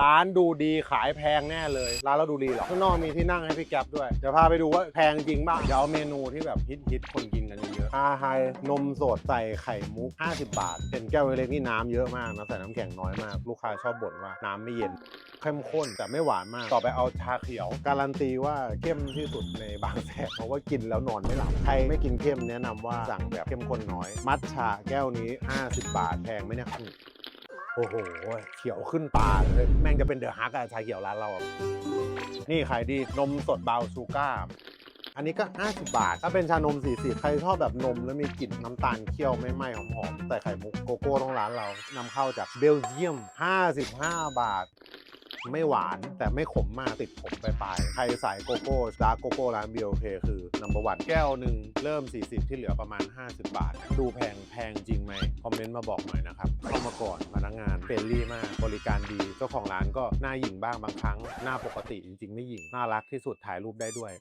ร้านดูดีขายแพงแน่เลย ร้านเราดูดีหรอข้างนอกมีที่นั่งให้พี่แก๊ปด้วยเดี๋ยวพาไปดูว่าแพงจริงบ้างเดี๋ยวเอาเมนูที่แบบฮิตฮิตๆคนกินกันเยอะๆอาไฮนมสดใส่ไข่มุก 50 บาท เป็นแก้วเล็กๆนี่น้ำเยอะมากนะใส่น้ำแข็งน้อยมาก ลูกค้าชอบบ่นว่าน้ำไม่เย็นเข้มข้นแต่ไม่หวานมาก ต่อไปเอาชาเขียว การันตีว่าเข้มที่สุดในบางแสนเพราะว่ากินแล้วนอนไม่หลับใครไม่กินเข้มแนะนำว่าสั่งแบบเข้มข้นน้อย มัทฉะแก้วนี้ 50 บาทแพงไหมเนี่ย โอ้โห เขียวขึ้นตาเลย แม่งจะเป็นเดอะฮักอะชาเขียวร้านเราอะนี่ขายดีนมสดบาชูก้า อันนี้ก็ 50 บาท ถ้าเป็นชานม 40 ใครชอบแบบนมแล้วมีกลิ่นน้ำตาลเคี่ยวไม่ไหม้หอมๆใส่ไข่มุกโกโก้ต้องร้านเรานำเข้าจากเบลเยียม 55 บาท ไม่หวานแต่ไม่ขมมากติดขมไปลายๆใครสายโกโก้ดาร์กโกโก้ร้าน BLK คือนัมเบอร์วันแก้วหนึ่งเริ่ม 40 ที่เหลือประมาณ 50 บาท ดูแพงแพงจริงไหมคอมเมนต์มาบอกหน่อยนะครับ เข้ามาก่อนพนักงานเฟรนลี่มาก บริการดีเจ้าของร้านก็หน้าหยิ่งบ้างบางครั้ง หน้าปกติจริงๆไม่หยิ่งน่ารักที่สุดถ่ายรูปได้ด้วย